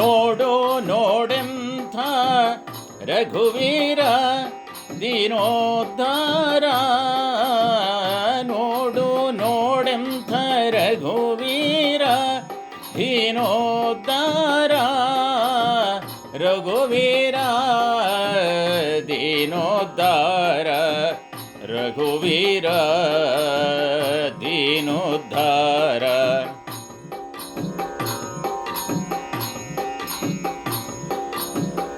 ನೋಡು ನೋಡೆಂಥ ರಘುವೀರ ದೀನೋದ್ಧಾರ. ನೋಡು ನೋಡೆಂಥ ರಘುವೀರ ದೀನೋದ್ಧಾರ. ರಘುವೀರ ದೀನೋದ್ಧಾರ. ರಘುವೀರ ದೀನೋದ್ಧಾರ.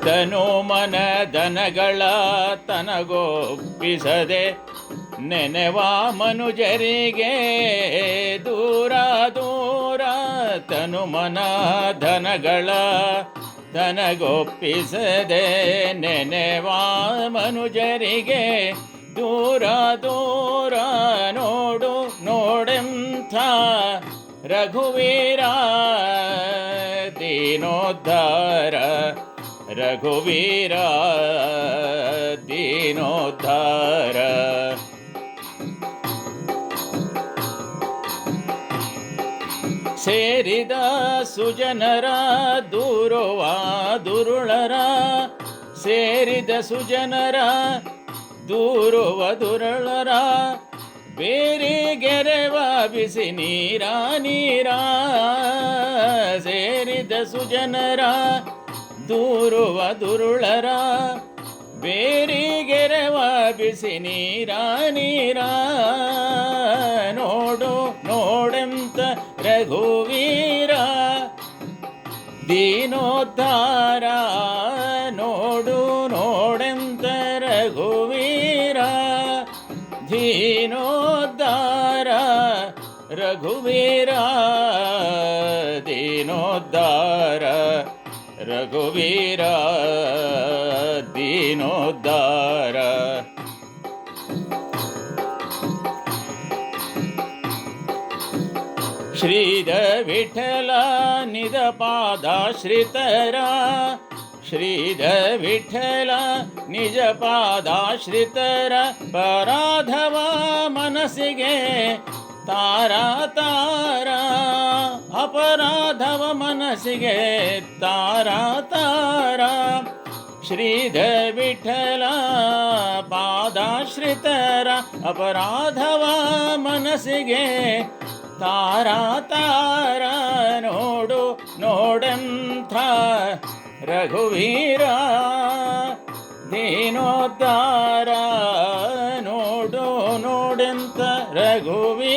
ತನು ಮನ ದನಗಳ ತನಗೊಪ್ಪಿಸದೆ ನೆನೆವ ಮನುಜರಿಗೆ ದೂರ ದೂರ ತನು ಮನ ಧನಗಳ ತನಗೊಪ್ಪಿಸದೆ ನೆನೆವ ಮನುಜರಿಗೆ ದೂರ ದೂರ ನೋಡು ನೋಡೆಂಥ ರಘುವೀರ ದೀನೋದ್ಧಾರ ರಘುವೀರ ದೀನೋದ್ಧಾರ ಸೇರಿದ ಸುಜನರ ದೂರವಾ ದುರುಳರ, ಸೇರಿದ ಸುಜನರ ದೂರುವ ದುರುಳರ ಬೇರೆ ಗೆರೆವ ಬಿಸಿ ನೀರ ನೀರ, ಸೇರಿದ ಸುಜನರ ದೂರುವ ದುರುಳರ ಬೇರಿಗೆರವ ಬಿಸಿ ನೀರ ನೀರ. ನೋಡು, ನೋಡೆಂತ ರಘುವೀರ, ದೀನೋದ್ಧಾರ. ನೋಡು, ನೋಡೆಂತ ರಘುವೀರ, ದೀನೋದ್ಧಾರ. ರಘುವೀರ, ದೀನೋದ್ಧಾರ. रघुवीरा दीनोद्धार। श्रीद निजपादाश्रितरा निजपादा निजपादाश्रितर पराधवा मनसिगे ತಾರಾ, ತಾರ, ಅಪರಾಧವ ಮನಸ್ಸಿಗೆ ತಾರ ತಾರ. ಶ್ರೀಧ ವಿಠಲ, ಪಾದಾಶ್ರಿತರ, ಅಪರಾಧವ ಮನಸ್ಸಿಗೆ ತಾರ ತಾರ. ನೋಡು, ನೋಡಂಥ ರಘುವೀರ ದೀನೋದ್ಧಾರ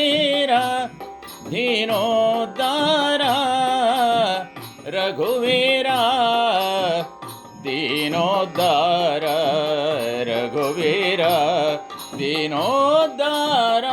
ರಘುವೀರ ದೀನೋದ್ಧಾರ ರಘುವೀರ ದೀನೋದ್ಧಾರ ರಘುವೀರ ದೀನೋದ್ಧಾರ